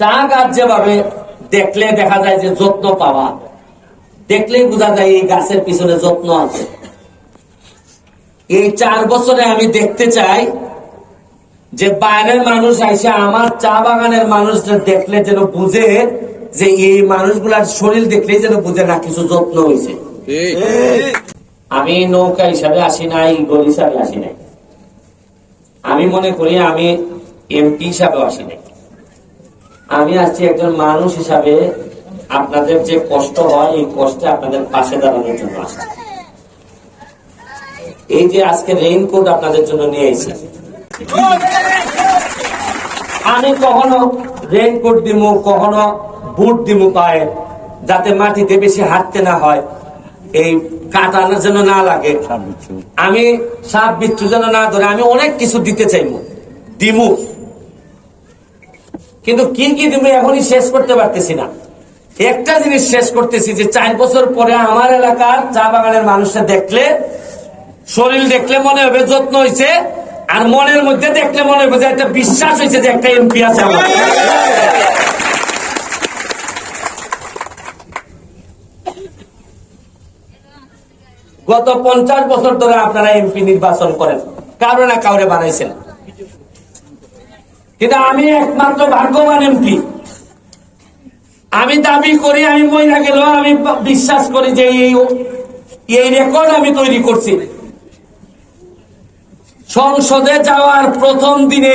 চা গাছ যেভাবে দেখলে দেখা যায় যে যত্ন পাওয়া। দেখলেই বোঝা যায় এই গাছের পিছনে যত্ন আছে। এই চার বছরে আমি দেখতে চাই যে বাইরের মানুষ আইসে আমার চা বাগানের মানুষদের দেখলে যেন বুঝে যে এই মানুষগুলার শরীর দেখলেই যেন বুঝে না কিছু যত্ন হয়েছে আমি নৌকা হিসাবে আসি নাই গোল হিসাবে আসি নাই। আমি মনে করি আমি এমপি হিসাবে আসি নাই। আমি আসছি একজন মানুষ হিসাবে আপনাদের যে কষ্ট হয় এই কষ্টে আপনাদের পাশে দাঁড়ানোর জন্য আসছি। এই যে আজকে রেইনকোট আপনাদের জন্য নিয়ে এসেছি। আমি কখনো রেইনকোট দিব কখনো বুট দিব পায়ে যাতে মাটিতে বেশি হাঁটতে না হয়। এই কাটানো যেন না লাগে। আমি সাপ বিচ্ছু যেন না ধরে আমি অনেক কিছু দিতে চাইব দিমু। কিন্তু কি কি দিব এখনই শেষ করতে পারতেছি না। একটা জিনিস শেষ করতেছি যে চার বছর পরে আমার এলাকার চা বাগানের মানুষটা দেখলে, শরীর দেখলে মনে হবে যত্ন হয়েছে আর মনের মধ্যে দেখলে মনে হবে যে একটা বিশ্বাস হয়েছে যে একটা এমপি আছে আমার। গত পঞ্চাশ বছর ধরে আপনারা এমপি নির্বাচন করেন, কারও না কাউরে বানাইছেন। কিন্তু আমি একমাত্র ভাগ্যবান এমপি। আমি দাবি করি, আমি মহিলা গেলেও আমি বিশ্বাস করি যে এই এই রেকর্ড আমি তৈরি করছি। সংসদে যাওয়ার প্রথম দিনে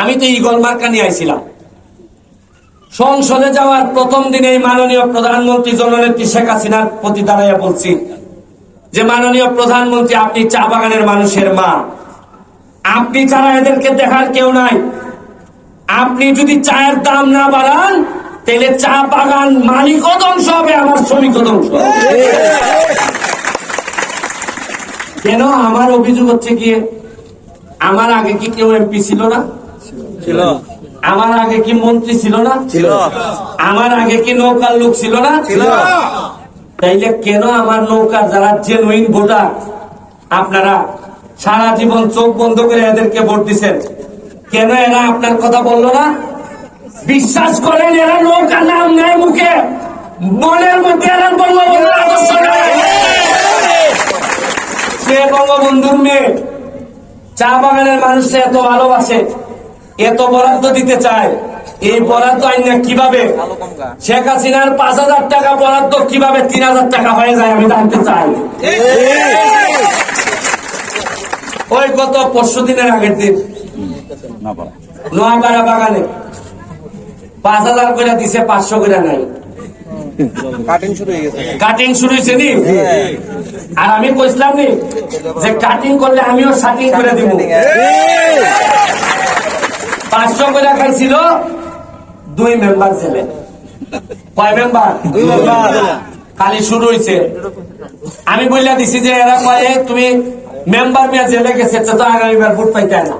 আমি তো ইগল মার্কা নিয়ে আইছিলাম। সংসদে যাওয়ার প্রথম দিনে মাননীয় প্রধানমন্ত্রী জননেত্রী শেখ হাসিনার প্রতি দাঁড়াইয়া বলছি যে, মাননীয় প্রধানমন্ত্রী আপনি চা বাগানের মানুষের মা। আপনি ছাড়া এদেরকে দেখার কেউ নাই। আপনি যদি চায়ের দাম না বাড়ান তাহলে চা বাগান মালিকও ধ্বংস হবে আমার শ্রমিকও ধ্বংস কেন? আমার অভিযোগ হচ্ছে কি আমার আগে কি কেউ এমপি ছিল না? ছিল। আমার আগে কি মন্ত্রী ছিল না? ছিল। আমার আগে কি নৌকার লোক ছিল না? ছিল। তাইলে কেন আমার নৌকার যারা জেনুইন ভোটার আপনারা সারা জীবন চোখ বন্ধ করে এদেরকে ভোট দিচ্ছেন কেন এরা আপনার কথা বলল না? বিশ্বাস করেন, এরা নৌকার নাম নেয় মুখে। মনের মধ্যে এরা বঙ্গবন্ধুর আদর্শ সে বঙ্গবন্ধুর মেয়ে চা বাগানের মানুষরা এত ভালোবাসে, এত বরাদ্দ দিতে চায়, এই বরাদ্দ আইন কীভাবে? শেখ হাসিনার পাঁচ হাজার টাকা বরাদ্দ কীভাবে তিন হাজার টাকা হয়ে যায় আমি জানতে চাই। ওই গত পরশু দিনের আগের দিন। নোয়াপাড়া বাগানে। পাঁচ হাজার করে দিছে পাঁচশো করে নাই। কাটিং শুরু হয়ে গেছে। কাটিং শুরু হয়েছে নি? আর আমি কইছিলাম নি যে কাটিং করলে আমিও শাটিং করে দিব। পাঁচশো করে খাইছিল দুই মেম্বার ছেলে কয় মেম্বার? দুই মেম্বার। খালি শুরু হয়েছে আমি বললা দিছি যে এরা কয়ে তুমি মেম্বার মেয়ে জেলে গেছে তো আগামীবার ভোট পাইতে না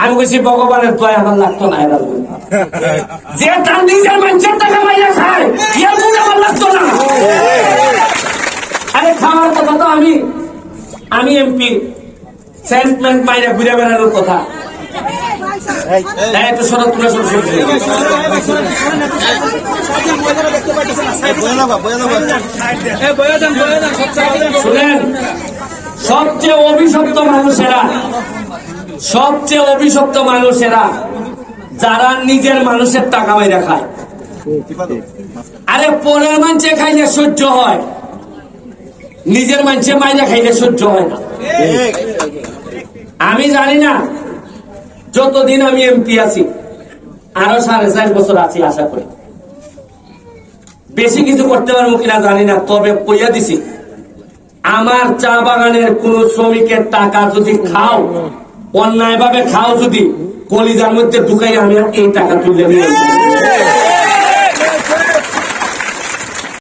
আমি কইছি ভগবানের দোয়া আমার লাগতো না এরা। যে তার নিজের মানুষের টাকা মাইয়া খায় ভোট আমার লাগতো না আরে খাওয়ার কথা তো আমি আমি এমপি সেন্টমেন্ট মাইরা ঘুরে বেড়ানোর কথা একটু সরো। শুনেন সবচেয়ে অভিশপ্ত মানুষেরা, সবচেয়ে অভিশপ্ত মানুষেরা যারা নিজের মানুষের টাকা মাইরা খায়। আরে পরের মানুষে খাইলে সহ্য হয়, নিজের মানুষে মাইরা খাইলে সহ্য হয় না। আমি জানি না, যতদিন আমি এমপি আছি, আরও সাড়ে চার বছর আছি আশা করি। বেশি কিছু করতে পারব কিনা জানি না, তবে কইয়া দিছি আমার চা বাগানের কোন শ্রমিকের টাকা যদি খাও অন্যায় ভাবে খাও যদি, কলিজার মধ্যে ঢুকাই আমি এই টাকা তুলে নিয়ে।